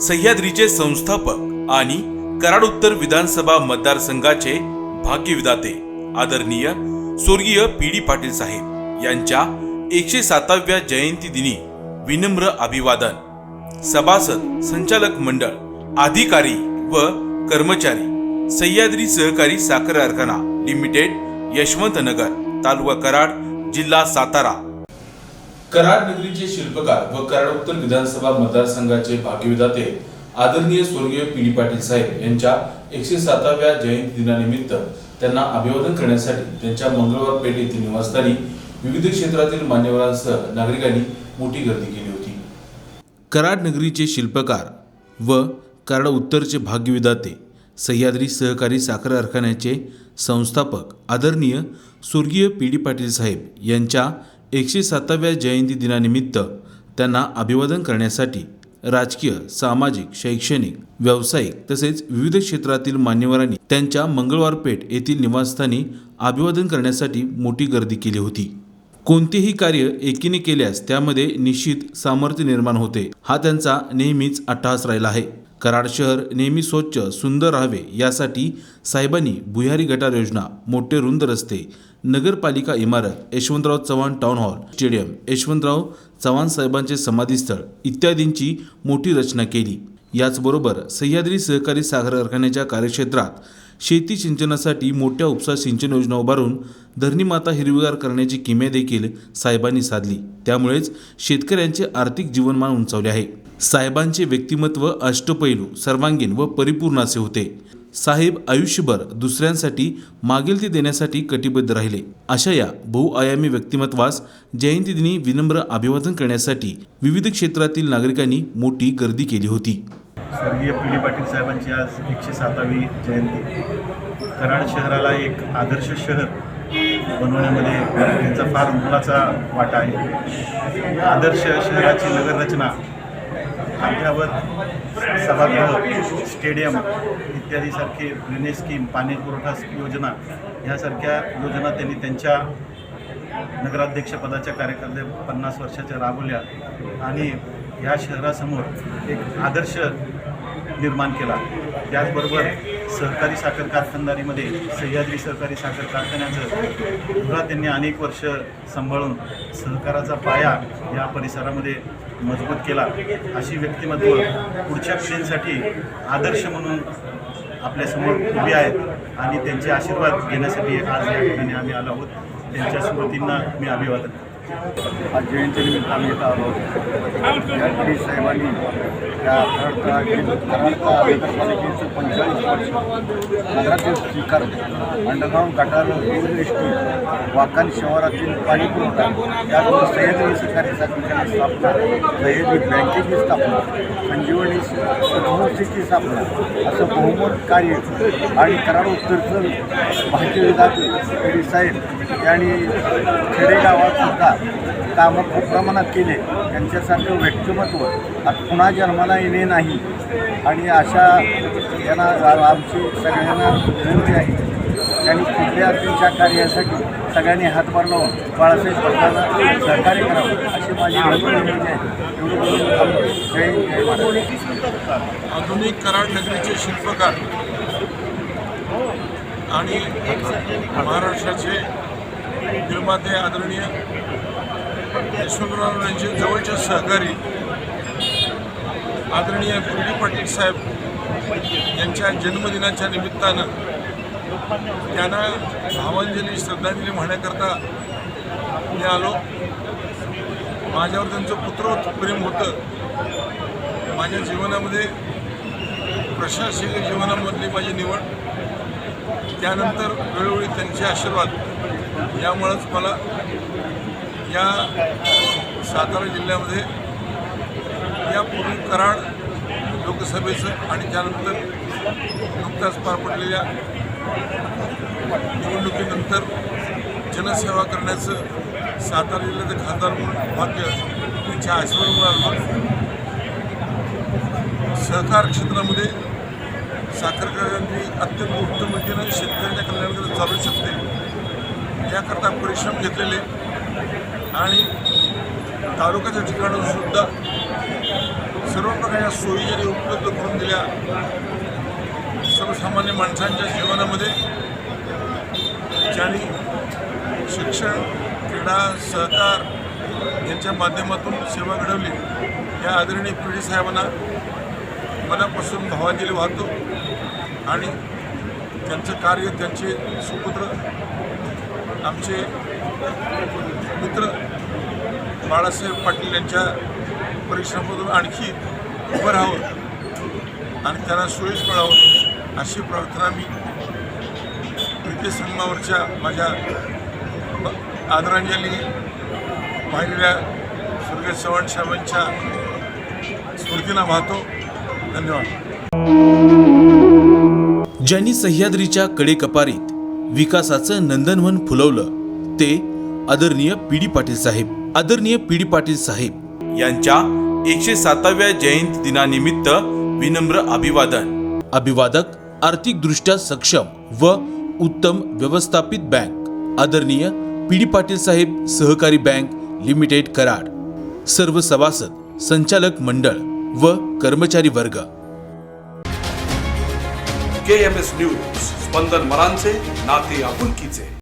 सह्याद्रीचे संस्थापक आणि कराड उत्तर विधानसभा मतदारसंघाचे भाग्यविदाते आदरणीय स्वर्गीय पी डी पाटील साहेब यांच्या एकशे साताव्या जयंती दिनी विनम्र अभिवादन. सभासद संचालक मंडळ अधिकारी व कर्मचारी सह्याद्री सहकारी साखर कारखाना लिमिटेड यशवंतनगर तालुका कराड जिल्हा सातारा. कराड नगरीचे शिल्पकार व कराड उत्तर विधानसभा मतदारसंघाचे भाग्यविधाते आदरणीय स्वर्गीय पी डी पाटील साहेब यांच्या एकशे साताव्या जयंती दिनानिमित्त त्यांना अभिवादन करण्यासाठी त्यांच्या मंगळवार पेठ येथील निवासस्थानी विविध क्षेत्रातील मान्यवरांसह नागरिकांनी मोठी गर्दी केली होती. कराड नगरीचे शिल्पकार व कराड उत्तरचे भाग्यविधाते सह्याद्री सहकारी साखर कारखान्याचे संस्थापक आदरणीय स्वर्गीय पी डी पाटील साहेब यांच्या एकशे साताव्या जयंती दिनानिमित्त त्यांना अभिवादन करण्यासाठी राजकीय सामाजिक शैक्षणिक व्यावसायिक तसेच विविध क्षेत्रातील मान्यवरांनी त्यांच्या मंगळवार पेठ येथील निवासस्थानी अभिवादन करण्यासाठी मोठी गर्दी केली होती. कोणतेही कार्य एकीने केल्यास त्यामध्ये निश्चित सामर्थ्य निर्माण होते हा त्यांचा नेहमीच अट्टहास राहिला आहे. कराड शहर नेहमी स्वच्छ सुंदर राहावे यासाठी साहेबांनी भुयारी गटार योजना मोठे रुंद रस्ते नगरपालिका इमारत Yashwantrao Chavan town hall stadium Yashwantrao Chavan साहेबांचे समाधीस्थळ इत्यादींची मोठी रचना केली. याचबरोबर सह्याद्री सहकारी साखर कारखान्याच्या कार्यक्षेत्रात शेती सिंचनासाठी मोठ्या उपसा सिंचन योजना उभारून धरणीमाता हिरवीगार करण्याची किमया देखील साहेबांनी साधली. त्यामुळेच शेतकऱ्यांचे आर्थिक जीवनमान उंचावले आहे. साहेबांचे व्यक्तिमत्व अष्टपैलू सर्वांगीण व परिपूर्ण असे होते. साहेब आयुष्यभर दुसऱ्यांसाठी मागेल ते देण्यासाठी कटिबद्ध राहिले. अशा या बहुआयामी व्यक्तिमत्वास जयंतीदिनी विनम्र अभिवादन करण्यासाठी विविध क्षेत्रातील नागरिकांनी मोठी गर्दी केली होती. स्वर्गीय पी डी पाटील साहेबांची आज एकशे सातावी जयंती. कराड शहराला एक आदर्श शहर बनवण्यामध्ये त्यांचा फार मोलाचा वाटा आहे. आदर्श शहराची नगररचना अद्यावत सभागृह स्टेडियम इत्यादीसारखे ड्रेनेज स्कीम पाणी पुरवठा योजना ह्यासारख्या योजना त्यांनी त्यांच्या नगराध्यक्षपदाच्या कार्यकर्ते पन्नास वर्षाच्या राबवल्या आणि या शहरासमोर एक आदर्श निर्माण केला. त्याचबरोबर सहकारी साखर कारखानदारीमध्ये सह्याद्री सहकारी साखर कारखान्याचं धुरा त्यांनी अनेक वर्ष सांभाळून सहकाराचा पाया या परिसरामध्ये मजबूत केला अशी व्यक्तिमत्व पुढच्या पिढींसाठी आदर्श म्हणून आपल्यासमोर उभी आहेत आणि त्यांचे आशीर्वाद घेण्यासाठी आज या ठिकाणी आम्ही आलो आहोत त्यांच्या स्मृतींना मी अभिवादन करतो. आज जयंतीनिमित्त आम्ही येत आलो. आहोत या साहेबांनी त्या कराडचा कराडचा नगरपालिकेचं पंचेचाळीस वर्ष नगराध्यक्ष स्वीकार अंडरग्राऊंड गटार दूरदृष्टी एसटी वाकान शहरातील पाणी पुरवठा त्याचबरोबर सह्याद्री सहकारी साखरेची स्थापना सह्याद्री बँकेची स्थापना संजीवनी संस्थेची स्थापना असं बहुमत कार्य आणि कराड उत्तरचं भारतीय विधात पिढी साहेब यांनी खेडेगावात सुद्धा कामं खूप प्रमाणात केले. त्यांच्यासारखं व्यक्तिमत्व आता पुन्हा जन्माला येणे नाही. आणि अशा यांना आमची सगळ्यांना विनंती आहे. त्यांनी कुठल्या त्यांच्या कार्यासाठी सगळ्यांनी हातभार लावून बाळासाहेब पटलाला सहकार्य करावं अशी माझी विनंती आहे. एवढं आधुनिक कराड नगरीचे शिल्पकार आणि महाराष्ट्राचे निर्माते आदरणीय यशवंतराव यांचे जवळचे सहकारी आदरणीय पी पाटील साहेब यांच्या जन्मदिनाच्या निमित्तानं त्यांना भावांजली श्रद्धांजली म्हणण्याकरता मी आलो. माझ्यावर त्यांचं पुत्र प्रेम होतं. माझ्या जीवनामध्ये प्रशासकीय जीवनामधली माझी निवड त्यानंतर वेळोवेळी त्यांचे आशीर्वाद यामुळंच मला या सातारा जिल्ह्यामध्ये यापूर्वी कराड लोकसभेचं आणि त्यानंतर नुकत्याच पार पडलेल्या निवडणुकीनंतर जनसेवा करण्याचं सातारा जिल्ह्याचे खासदार म्हणून भाग्य त्यांच्या आशीर्वाद मिळालं सहकार क्षेत्रामध्ये साखर कारखान्यांनी अत्यंत उत्तम रीतीनं शेतकऱ्यांच्या कल्याणाकडे चालू शकते. याकरता परिश्रम घेतलेले आणि तालुक्याच्या ठिकाणसुद्धा सर्व प्रकारच्या सोयी जरी उपलब्ध करून दिल्या सर्वसामान्य माणसांच्या जीवनामध्ये ज्यांनी शिक्षण क्रीडा सहकार यांच्या माध्यमातून सेवा घडवली या आदरणीय पिढी साहेबांना मनापासून भावांजली वाहतो आणि त्यांचं कार्य त्यांचे सुपुत्र आमचे मित्र बाळासाहेब पाटील यांच्या परिश्रमातून आणखी उभं राहावं आणि त्यांना सुयश मिळावं अशी प्रार्थना मी क्रिकेट संघावरच्या माझ्या आदरांजली वाहिलेल्या स्वर्गीय चव्हाण साहेबांच्या स्मृतींना वाहतो. धन्यवाद. ज्यांनी सह्याद्रीच्या कडेकपारीत विकासाचं नंदनवन फुलवलं ते आदरणीय पी डी पाटील साहेब. आदरणीय पी डी पाटील साहेब यांच्या एकशे साताव्या जयंती दिनानिमित्त विनम्र अभिवादन. अभिवादक आर्थिक दृष्ट्या सक्षम व उत्तम व्यवस्थापित बँक. आदरणीय पी डी पाटील साहेब सहकारी बँक लिमिटेड कराड. सर्व सभासद संचालक मंडळ व कर्मचारी वर्ग. K M S news Spandan मरांचे नाते आपुलकीचे.